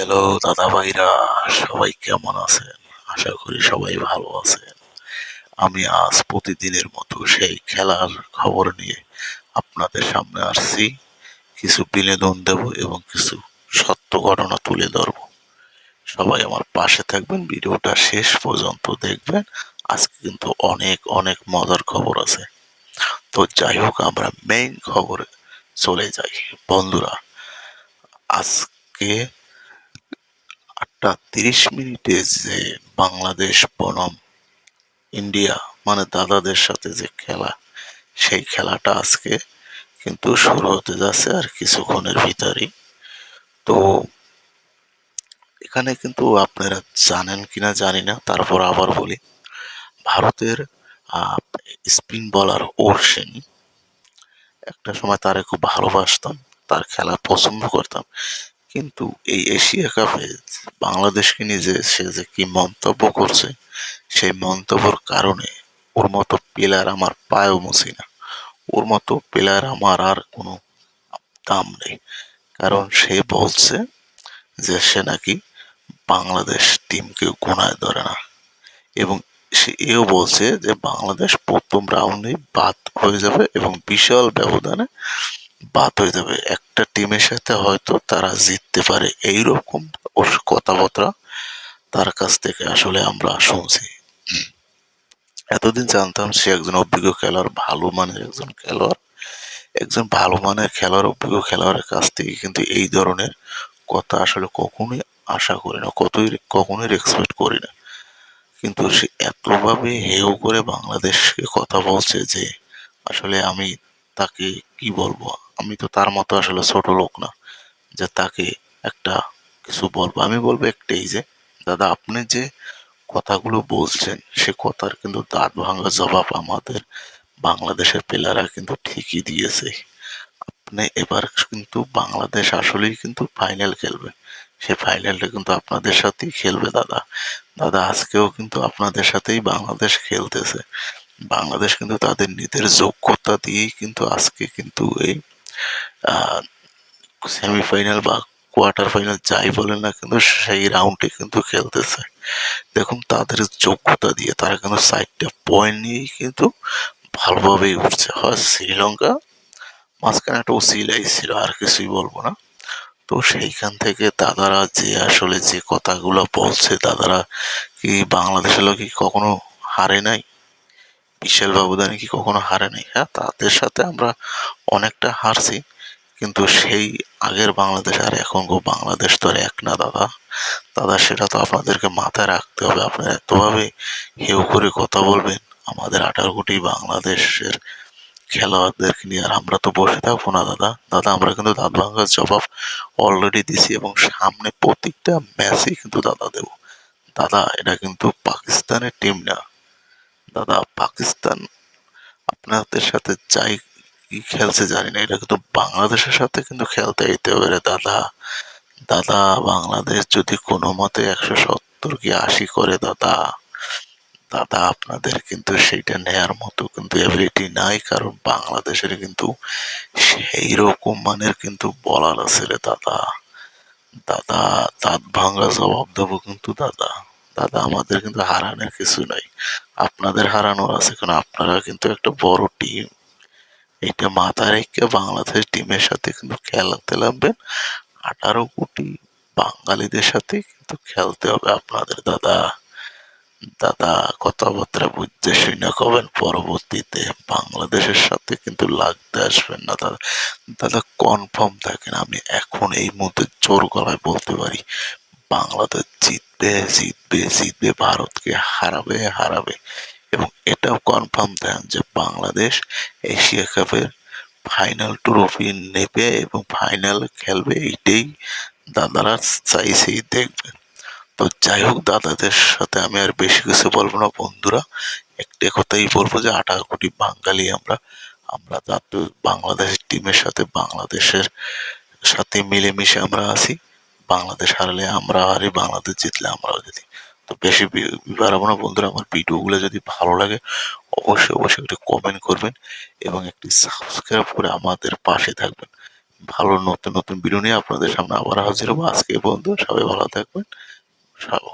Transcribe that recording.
Hello দাদা ভাইরা, সবাই কেমন আছেন? আশা করি সবাই ভালো আছেন। আমি আজ প্রতিদিনের মতো সেই খেলার খবর নিয়ে আপনাদের সামনে আসছি। কিছু বিনোদন দেব এবং কিছু সত্য ঘটনা তুলে ধরব। সবাই আমার পাশে থাকবেন, ভিডিওটা শেষ পর্যন্ত দেখবেন। আজকে কিন্তু অনেক অনেক মজার খবর আছে। তো যাই হোক, আমরা মেইন খবরে চলে যাই। বন্ধুরা, আজকে আটটা তিরিশ মিনিটে যে বাংলাদেশ বনাম ইন্ডিয়া মানে দাদাদের সাথে যে খেলা, সেই খেলাটা আজকে কিন্তু শুরু হতে যাচ্ছে আর কিছুক্ষণের ভিতরেই। তো এখানে কিন্তু আপনারা জানেন কিনা জানি না, তারপর আবার বলি। ভারতের স্পিন বলার ওরসেন একটা সময় তারে খুব ভালোবাসতাম, তার খেলা পছন্দ করতাম। কিন্তু এই এশিয়া কাপে বাংলাদেশকে নিয়ে যে সে যে কি মন্তব্য করছে, সেই মন্তব্যর কারণে ওর মতো প্লেয়ার আমার পায়েও মুছি না। ওর মতো প্লেয়ার আমার আর কোনো দাম নেই। কারণ সে বলছে যে সে নাকি বাংলাদেশ টিমকে গোনায় ধরে না। এবং সে এও বলছে যে বাংলাদেশ প্রথম রাউন্ডেই বাদ হয়ে যাবে এবং বিশাল ব্যবধানে বাদ হয়ে যাবে। একটা টিমের সাথে হয়তো তারা জিততে পারে এইরকম কথাবার্তা তার কাছ থেকে আসলে আমরা শুনছি। এতদিন জানতাম সে একজন অভিজ্ঞ খেলোয়াড়, ভালো মানের একজন খেলোয়াড়, একজন ভালো মানের খেলোয়াড়, অভিজ্ঞ খেলোয়াড়ের কাছ থেকে কিন্তু এই ধরনের কথা আসলে কখনোই আশা করি না, কতই কখনোই এক্সপেক্ট করি না। কিন্তু সে এতভাবে হেও করে বাংলাদেশকে কথা বলছে যে আসলে আমি তাকে কি বলব? আমি তো তার মতো আসলে ছোট লোক না যে তাকে একটা কিছু বলব। আমি বলব একটাই যে, দাদা, আপনি যে কথাগুলো বলছেন, সে কথার কিন্তু দাঁত ভাঙা জবাব আমাদের বাংলাদেশের প্লেয়াররা কিন্তু ঠিকই দিয়েছে। আপনি এবার কিন্তু বাংলাদেশ আসলেই কিন্তু ফাইনাল খেলবে। সে ফাইনালটা কিন্তু আপনাদের সাথেই খেলবে, দাদা। দাদা, আজকেও কিন্তু আপনাদের সাথেই বাংলাদেশ খেলতেছে। বাংলাদেশ কিন্তু তাদের নিজের যোগ্যতা দিয়েই কিন্তু আজকে কিন্তু এই সেমিফাইনাল বা কোয়ার্টার ফাইনাল যাই বলে না কিন্তু সেই রাউন্ডে কিন্তু খেলতেছে। দেখুন, তাদের যোগ্যতা দিয়ে তারা কিন্তু সাইডটা পয়েন্ট নিয়েই কিন্তু ভালোভাবেই উঠছে। হয় শ্রীলঙ্কা, মাঝখানে একটা উসিলাই ছিল, আর কিছুই বলব না। তো সেইখান থেকে দাদারা যে আসলে যে কথাগুলো বলছে, দাদারা কি বাংলাদেশের লোক কি কখনো হারে নাই? বিশাল ব্যবধানে কি কখনো হারে নাই? হ্যাঁ তাদের সাথে আমরা অনেকটা হারছি, কিন্তু সেই আগের বাংলাদেশ আর এখন বাংলাদেশ তো এক না, দাদা। দাদা, সেটা তো আপনাদেরকে মাথায় রাখতে হবে। আপনারা এতভাবে হেউ করে কথা বলবেন, আমাদের আঠারো কোটি বাংলাদেশের খেলোয়াড়দেরকে নিয়ে আর আমরা তো বসে থাকব না, দাদা। দাদা, আমরা কিন্তু দাঁত ভাঙার জবাব অলরেডি দিছি এবং সামনে প্রত্যেকটা ম্যাচেই কিন্তু দাদা দেব। দাদা, এটা কিন্তু পাকিস্তানের টিম না। দাদা, পাকিস্তান আপনাদের সাথে যাই, কি খেলছে জানি না, এটা কিন্তু বাংলাদেশের সাথে কিন্তু খেলতে যেতে হবে রে দাদা। দাদা, বাংলাদেশ যদি কোনো মতে একশো সত্তর কি আশি করে, দাদা। দাদা, আপনাদের কিন্তু সেইটা নেয়ার মতো কিন্তু এবিলিটি নাই, কারণ বাংলাদেশের কিন্তু সেই রকম মানের কিন্তু বলার আছে রে, দাদা। দাদা, দাঁত ভাঙ্গা জবাব দেবো কিন্তু, দাদা। দাদা, আমাদের কিন্তু হারানোর কিছু নাই। আপনাদের হারানোর আছে কারণ আপনারা কিন্তু একটা বড় টিম এটা মাথায় রেখে বাংলাদেশ টিমের সাথে কিন্তু খেলাতে লাগবেন। আঠারো কোটি বাঙালিদের সাথে কিন্তু খেলতে হবে আপনাদের, দাদা। দাদা, কথাবার্তা বুঝতে শুনে কবেন? পরবর্তীতে বাংলাদেশের সাথে কিন্তু লাগতে আসবেন না, দাদা। দাদা কনফার্ম থাকেন, আমি এখন এই মুহূর্তে জোর গলায় বলতে পারি, বাংলাদেশ জিতবে জিতবে জিতবে ভারতকে হারাবে হারাবে। এবং এটাও কনফার্ম থাকেন যে বাংলাদেশ এশিয়া কাপের ফাইনাল ট্রফি নেবে এবং ফাইনাল খেলবে এইটাই দাদারা চাইছেই দেখবেন তো যাই হোক, দাদাদের সাথে আমি আর বেশি কিছু বলব না বন্ধুরা। একটা কথাই বলব যে আঠারো কোটি বাঙালি আমরা আমরা বাংলাদেশের টিমের সাথে, বাংলাদেশের সাথে মিলেমিশে আমরা আছি। বাংলাদেশ হারলে আমরা হারি, বাংলাদেশ জিতলে আমরাও জিতি। তো বেশি বাড়াবো না বন্ধুরা, আমার ভিডিওগুলো যদি ভালো লাগে, অবশ্যই অবশ্যই একটি কমেন্ট করবেন এবং একটি সাবস্ক্রাইব করে আমাদের পাশে থাকবেন। ভালো নতুন নতুন ভিডিও নিয়ে আপনাদের সামনে আবার হাজির হব। আজকে বন্ধু সবাই ভালো থাকবেন। সব